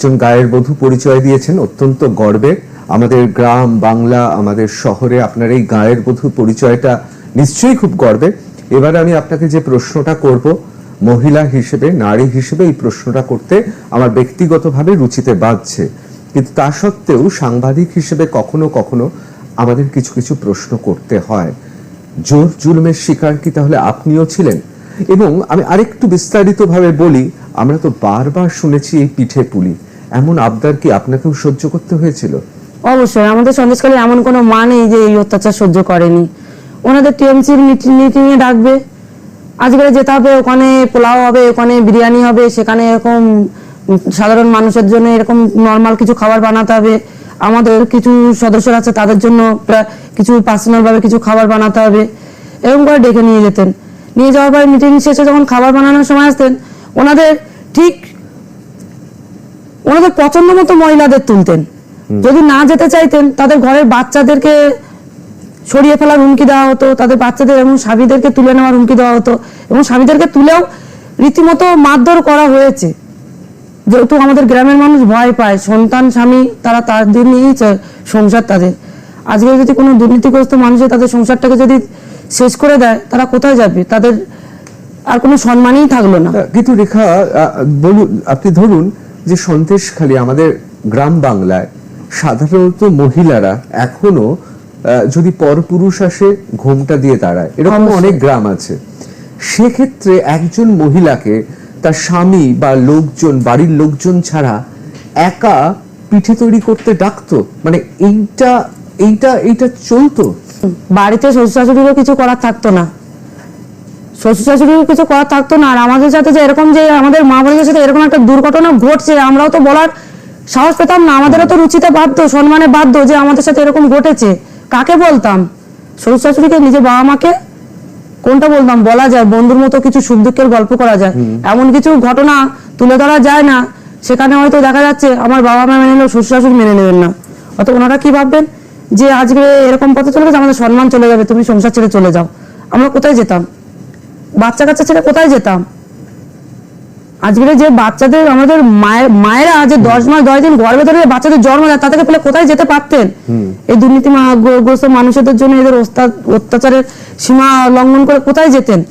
একজন গায়ের বধূ পরিচয় দিয়েছেন, অত্যন্ত গর্বের। আমাদের গ্রাম, বাংলা, আমাদের শহরে আপনার এই গায়ের বধূ পরিচয়টা নিশ্চয়ই খুব গর্বের। এবার আমি আপনাকে যে প্রশ্নটা করব, মহিলা হিসেবে, নারী হিসেবে এই প্রশ্নটা করতে আমার ব্যক্তিগতভাবে রুচিতে বাজছে কিন্তু তা সত্ত্বেও সাংবাদিক হিসেবে কখনো কখনো আমাদের কিছু কিছু প্রশ্ন করতে হয়। জোর জুলুমের শিকার কি তাহলে আপনিও ছিলেন? এবং আমি আরেকটু বিস্তারিতভাবে বলি, আমরা তো বারবার শুনেছি এই পিঠে পুলি। এমন আবদার কি আপনাকেও সহ্য করতে হয়েছিল? অবশ্যই, আমাদের সন্দেশকালে এমন কোনো মা নেই যে এই অত্যাচার সহ্য করেনি। ওনাদের টিএমসির মিটিং এ ডাকবে। আজকে যেতে হবে, ওখানে পোলাও হবে, ওখানে বিরিয়ানি হবে, সেখানে এরকম সাধারণ মানুষের জন্য এরকম নর্মাল কিছু খাবার বানাতে হবে। আমাদের কিছু সদস্যরা আছে, তাদের জন্য কিছু পার্সোনাল ভাবে কিছু খাবার বানাতে হবে। এরকম করে ডেকে নিয়ে যেতেন। নিয়ে যাওয়ার পরে মিটিং শেষে যখন খাবার বানানোর সময় আসতেন, ওনাদের ঠিক ওনাদের পছন্দ মতো মহিলাদের তুলতেন। যদি না যেতে চাইতেন তাদের ঘরের বাচ্চাদেরকে সরিয়ে ফেলার হুমকি দেওয়া হতো তাদের বাচ্চাদের এবং স্বামীদেরকে তুলে নেওয়ার হুমকি দেওয়া হতো এবং স্বামীদেরকে তুলেও রীতিমতো মারধর করা হয়েছে। যেহেতু আমাদের গ্রামের মানুষ ভয় পায় সন্তান স্বামী তারা তাদের নিয়েই সংসার তাদের। আজকে যদি কোনো দুর্নীতিগ্রস্ত মানুষের তাদের সংসারটাকে যদি শেষ করে দেয় তারা কোথায় যাবে? তাদের আর কোনো সম্মানই থাকল না। কিন্তু রেখা বলুন আপনি ধরুন যে সন্দেশখালী আমাদের গ্রাম বাংলায় সাধারণত মহিলারা এখনও যদি পরপুরুষ আসে ঘোমটা দিয়ে দাঁড়ায়। এরকম অনেক গ্রাম আছে। সেক্ষেত্রে একজন মহিলাকে তার স্বামী বা লোকজন বাড়ির লোকজন ছাড়া একা পিঠে তৈরি করতে ডাকতো? মানে এইটা এইটা এইটা চলতো? বাড়িতে শ্বশুর শাশুড়িরও কিছু করার থাকতো না। শ্বশুর শাশুড়িরও কিছু করার থাকতো না। আর আমাদের সাথে যে এরকম যে আমাদের মা বোনদের সাথে এরকম একটা দুর্ঘটনা ঘটছে আমরাও তো বলার সাহস পেতাম না। আমাদেরও তো রুচিতে বাধ্য সম্মানে বাধ্য যে আমাদের সাথে এরকম ঘটেছে। কাকে বলতাম? শ্বশুর শাশুড়িকে নিজের বাবা মাকে? কোনটা বলতাম? বলা যায় বন্ধুর মতো কিছু সুখ দুঃখের গল্প করা যায়। এমন কিছু ঘটনা তুলে ধরা যায় না। সেখানে হয়তো দেখা যাচ্ছে আমার বাবা মা মেনে নিলেও শ্বশুর শাশুড়ি মেনে নেবেন না। অত ওনারা কি ভাববেন? যে আজকে এরকম পথে চলে গেছে আমাদের সম্মান চলে যাবে তুমি সংসার ছেড়ে চলে যাও। আমরা কোথায় যেতাম? বাচ্চা কাচ্চা ছেড়ে কোথায় যেতাম? আজকে যে বাচ্চাদের আমাদের মায়ের মায়েরা যে দশ মাস দশ দিন গর্ভে ধরে বাচ্চাদের জন্ম দেয় তাদেরকে পেলে কোথায় যেতে পারতেন? এই দুর্নীতি মা- গ্রস্ত মানুষদের জন্য এদের অত্যাচারের সীমা লঙ্ঘন করে কোথায় যেতেন?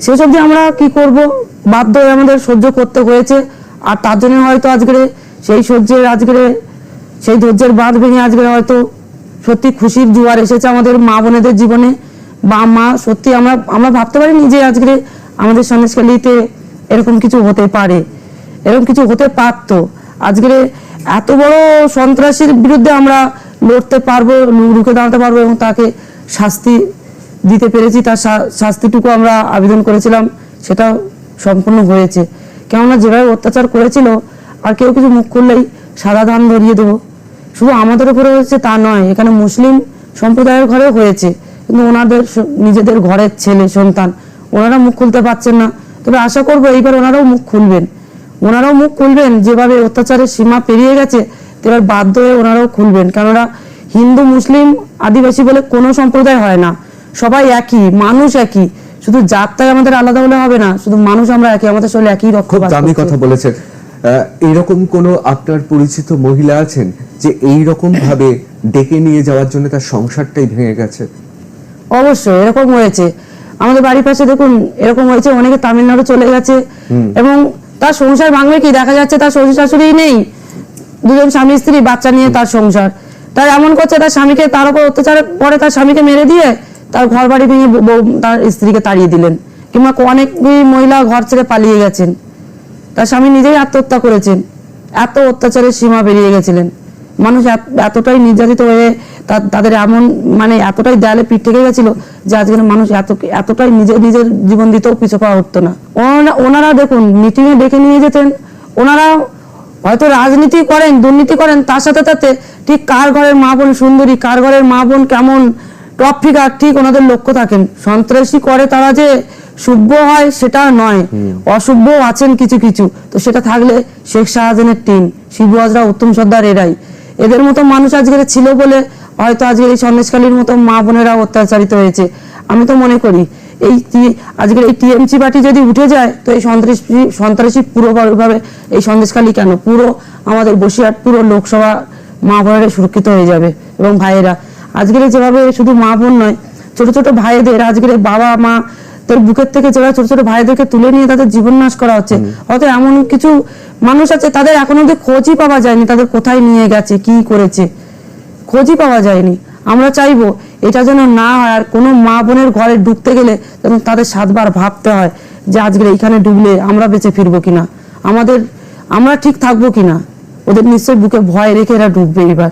সেসব যে আমরা কি করব? বাধ্য হয়ে আমাদের সহ্য করতে হয়েছে। আর তার জন্য হয়তো আজকে সেই সহ্যের আজকে সেই ধৈর্যের বাঁধ ভেঙে আজকে হয়তো সত্যি খুশির জোয়ার এসেছে আমাদের মা বোনেদের জীবনে। বা মা, সত্যি আমরা আমরা ভাবতে পারিনি যে আজকে আমাদের সন্দেশখালিতে এরকম কিছু হতে পারে। এরকম কিছু হতে পারতো। আজকে এত বড় সন্ত্রাসীর বিরুদ্ধে আমরা লড়তে পারব রুখে দাঁড়াতে পারব এবং তাকে শাস্তি দিতে পেরেছি, তার শাস্তিটুকু আমরা আবেদন করেছিলাম সেটা সম্পূর্ণ হয়েছে। কেননা যেভাবে অত্যাচার করেছিল, আর কেউ কিছু মুখ করলেই সাদা ধান ধরিয়ে দেবো। শুধু আমাদের উপরে হয়েছে তা নয়, এখানে মুসলিম সম্প্রদায়ের ঘরেও হয়েছে। কিন্তু ওনাদের নিজেদের ঘরের ছেলে সন্তান ওনারা মুখ খুলতে পারছেন না। তবে আশা করব এইবার ওনারাও মুখ খুলবেন। ওনারাও মুখ খুলবেন যেভাবে অত্যাচারের সীমা পেরিয়ে গেছে এবার বাধ্য হয়ে ওনারাও খুলবেন। কেননা হিন্দু মুসলিম আদিবাসী বলে কোনো সম্প্রদায় হয় না। সবাই একই মানুষ একই। শুধু জাতটাই আমাদের আলাদা হলে হবে না শুধু মানুষ আমরা একই আমাদের শরীরে একই রক্ত দামি কথা বলেছেন। আহ, এইরকম কোন আপনার পরিচিত মহিলা আছেন যে এই রকম ভাবে ডেকে নিয়ে যাওয়ার জন্য তার সংসারটাই ভেঙে গেছে? অবশ্যই এরকম হয়েছে। আমাদের বাড়ির পাশে দেখুন এরকম হয়েছে অনেকে তামিলনাড়ু চলে গেছে। এবং তার সংসার ভাঙবে কি? দেখা যাচ্ছে তার শ্বশুর শাশুড়ি নেই। দুজন স্বামী স্ত্রী বাচ্চা নিয়ে তার সংসার। তার এমন করছে তার স্বামীকে তার উপর অত্যাচার পরে তার স্বামীকে মেরে দিয়ে তার ঘর বাড়ি ভেঙে তার স্ত্রীকে তাড়িয়ে দিলেন। কিংবা অনেক মহিলা ঘর ছেড়ে পালিয়ে গেছেন। তার স্বামী নিজেই আত্মহত্যা করেছেন। এত অত্যাচারের সীমা বেরিয়ে গেছিলেন। মানুষ এতটাই নির্যাতিত হয়ে তাদের এমন মানে এতটাই দেয়ালে পিঠ থেকে গেছিল যে আজকের মানুষ এত এতটাই নিজের নিজের জীবন দিতেও পিছু পাওয়া হতো না। ওনারা- ওনারা দেখুন মিটিং এ ডেকে নিয়ে যেতেন। ওনারা হয়তো রাজনীতি করেন দুর্নীতি করেন তার সাথে সাথে ঠিক কার ঘরের মা বোন সুন্দরী কার ঘরের মা বোন কেমন টপ ফিগার ঠিক ওনাদের লক্ষ্য থাকেন। সন্ত্রাসী করে তারা যে শুভ হয় সেটা নয় অশুভ আছেন কিছু কিছু। তো সেটা থাকলে শেখ শাহজাহানের টিম শিবু হাজরা উত্তম সর্দার এরাই। এদের মতো মানুষ আজকে ছিল বলে হয়তো আজকে এই সন্দেশকালীর মতো মা বোনেরা অত্যাচারিত হয়েছে। আমি তো মনে করি, এই আজকের এই টিএমসি পার্টি যদি উঠে যায়, তো এই সন্ত্রাসী সন্ত্রাসী পুরোভাবে এই সন্দেশখালী কেন? পুরো আমাদের বসিরহাট, পুরো লোকসভা মা বোনেরা সুরক্ষিত হয়ে যাবে এবং ভাইয়েরা। আজকের যেভাবে শুধু মা বোন নয়, ছোট ছোট ভাইদের, আজকের বাবা মা তোর বুকের থেকে যেভাবে ছোট ছোট ভাইদেরকে তুলে নিয়ে তাদের জীবন নাশ করা হচ্ছে। হয়তো এমন কিছু মানুষ আছে তাদের এখনও অব্দি খোঁজই পাওয়া যায়নি তাদের কোথায় নিয়ে গেছে কি করেছে। খোঁজই পাওয়া যায়নি। আমরা চাইব এটা যেন না হয় আর কোনো মা বোনের ঘরে ঢুকতে গেলে যেন তাদের সাতবার ভাবতে হয় যে আজকে এইখানে ডুবলে আমরা বেঁচে ফিরবো কিনা। আমাদের আমরা ঠিক থাকব কিনা? ওদের নিশ্চয়ই বুকে ভয় রেখে এরা ডুববে এবার।